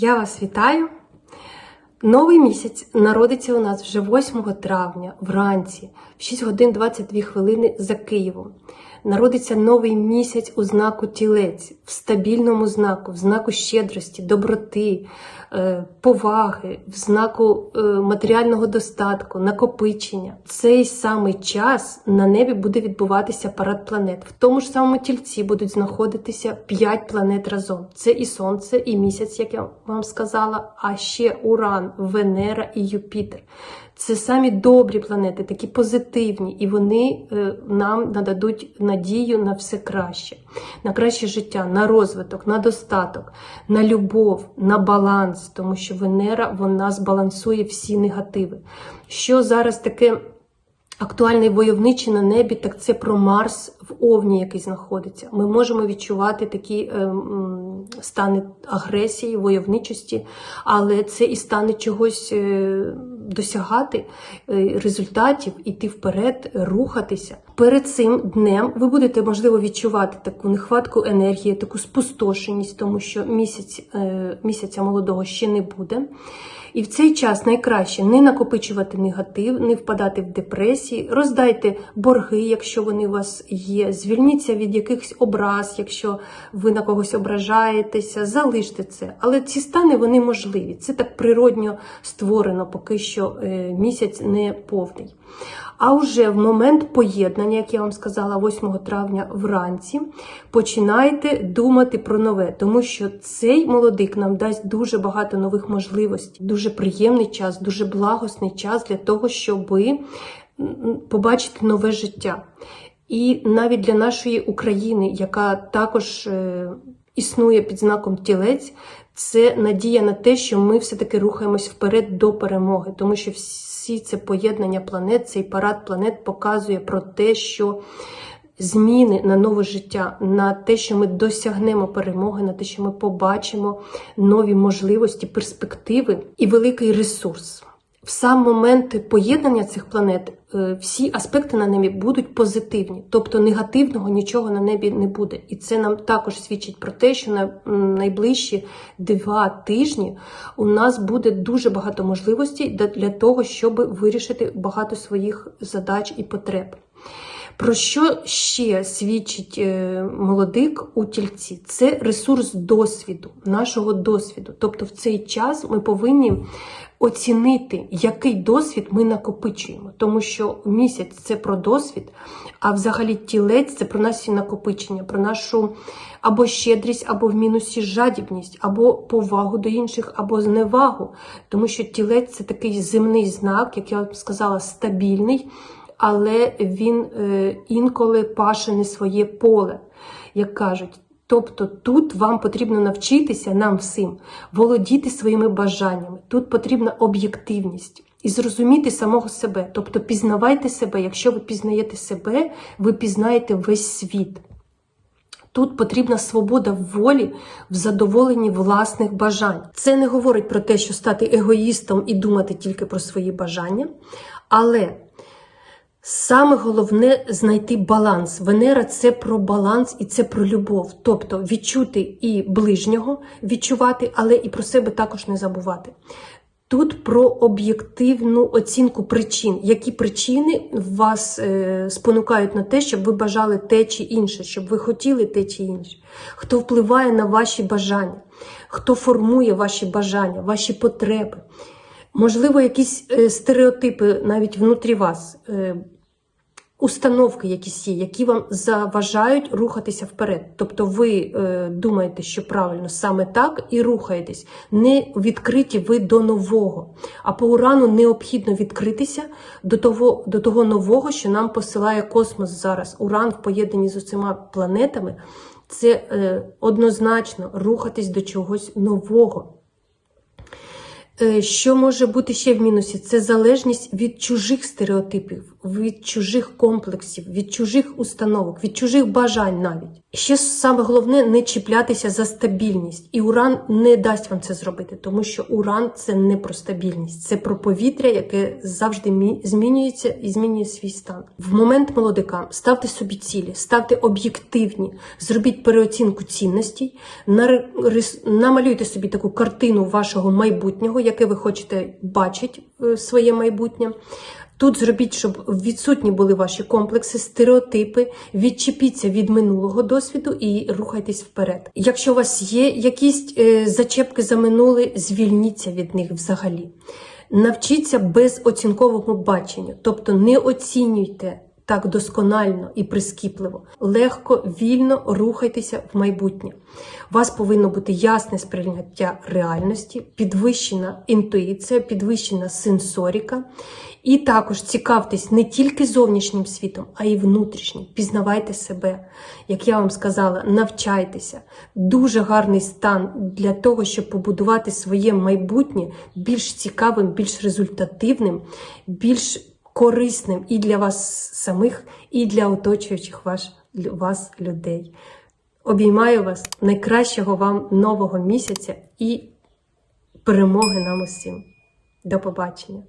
Я вас вітаю. Новий місяць народиться у нас вже 8 травня вранці, в 6 годин 22 хвилини за Києвом. Народиться новий місяць у знаку тілець, в стабільному знаку, в знаку щедрості, доброти, е, поваги, в знаку е, матеріального достатку, накопичення. Цей самий час на небі буде відбуватися парад планет. В тому ж самому тільці будуть знаходитися 5 планет разом. Це і Сонце, і місяць, як я вам сказала, а ще Уран, Венера і Юпітер. Це самі добрі планети, такі позитивні, і вони е, нам нададуть надію на все краще, на краще життя, на розвиток, на достаток, на любов, на баланс, тому що Венера вона збалансує всі негативи. Що зараз таке актуальний войовничий на небі, так це про Марс в Овні, який знаходиться. Ми можемо відчувати такі е, стани агресії, войовничості, але це і стане чогось е, досягати е, результатів, іти вперед, рухатися. Перед цим днем ви будете можливо відчувати таку нехватку енергії, таку спустошеність, тому що місяць, е, місяця молодого ще не буде. І в цей час найкраще не накопичувати негатив, не впадати в депресії, роздайте борги, якщо вони у вас є, звільніться від якихось образ, якщо ви на когось ображаєтеся, залиште це. Але ці стани вони можливі. Це так природньо створено, поки що е, місяць не повний. А вже в момент поєднання, як я вам сказала, 8 травня вранці, починайте думати про нове, тому що цей молодик нам дасть дуже багато нових можливостей, дуже приємний час, дуже благосний час для того, щоб побачити нове життя. І навіть для нашої України, яка також е, існує під знаком тілець, це надія на те, що ми все-таки рухаємось вперед до перемоги, тому що всі це поєднання планет, цей парад планет показує про те, що зміни на нове життя, на те, що ми досягнемо перемоги, на те, що ми побачимо нові можливості, перспективи і великий ресурс. В сам момент поєднання цих планет е, всі аспекти на небі будуть позитивні, тобто негативного нічого на небі не буде. І це нам також свідчить про те, що на найближчі два тижні у нас буде дуже багато можливостей для того, щоб вирішити багато своїх задач і потреб. Про що ще свідчить е, молодик у тільці? Це ресурс досвіду, нашого досвіду. Тобто в цей час ми повинні оцінити, який досвід ми накопичуємо. Тому що місяць це про досвід, а взагалі тілець це про наші накопичення, про нашу або щедрість, або в мінусі жадібність, або повагу до інших, або зневагу. Тому що тілець це такий земний знак, як я сказала, стабільний але він е, інколи паше не своє поле, як кажуть. Тобто тут вам потрібно навчитися нам всім володіти своїми бажаннями. Тут потрібна об'єктивність і зрозуміти самого себе. Тобто пізнавайте себе. Якщо ви пізнаєте себе, ви пізнаєте весь світ. Тут потрібна свобода волі в задоволенні власних бажань. Це не говорить про те, що стати егоїстом і думати тільки про свої бажання, але Саме головне знайти баланс. Венера це про баланс і це про любов. Тобто відчути і ближнього, відчувати, але і про себе також не забувати. Тут про об'єктивну оцінку причин, які причини вас е, спонукають на те, щоб ви бажали те чи інше, щоб ви хотіли те чи інше, хто впливає на ваші бажання, хто формує ваші бажання, ваші потреби. Можливо, якісь е, стереотипи навіть внутрі вас. Е, установки якісь є, які вам заважають рухатися вперед. Тобто ви е, думаєте, що правильно саме так і рухаєтесь. Не відкриті ви до нового. А по урану необхідно відкритися до того, до того нового, що нам посилає космос зараз. Уран в поєднанні з усіма планетами. Це однозначно рухатись до чогось нового. Е, що може бути ще в мінусі? Це залежність від чужих стереотипів, від чужих комплексів, від чужих установок, від чужих бажань навіть. Ще саме головне не чіплятися за стабільність, і уран не дасть вам це зробити, тому що уран це не про стабільність, це про повітря, яке завжди змінюється і змінює свій стан. В момент молодика ставте собі цілі, ставте об'єктивні, зробіть переоцінку цінностей, намалюйте собі таку картину вашого майбутнього, яке ви хочете бачити е, своє майбутнє. Тут зробіть, щоб відсутні були ваші комплекси, стереотипи, відчепіться від минулого досвіду і рухайтесь вперед. Якщо у вас є якісь е, зачепки за минуле, звільніться від них взагалі. Навчіться безоцінковому баченню, тобто не оцінюйте так досконально і прискіпливо, легко, вільно рухайтеся в майбутнє. У вас повинно бути ясне сприйняття реальності, підвищена інтуїція, підвищена сенсоріка. І також цікавтесь не тільки зовнішнім світом, а й внутрішнім. Пізнавайте себе. Як я вам сказала, навчайтеся. Дуже гарний стан для того, щоб побудувати своє майбутнє більш цікавим, більш результативним, більш корисним і для вас самих, і для оточуючих ваш, вас людей. Обіймаю вас найкращого вам нового місяця і перемоги нам усім. До побачення!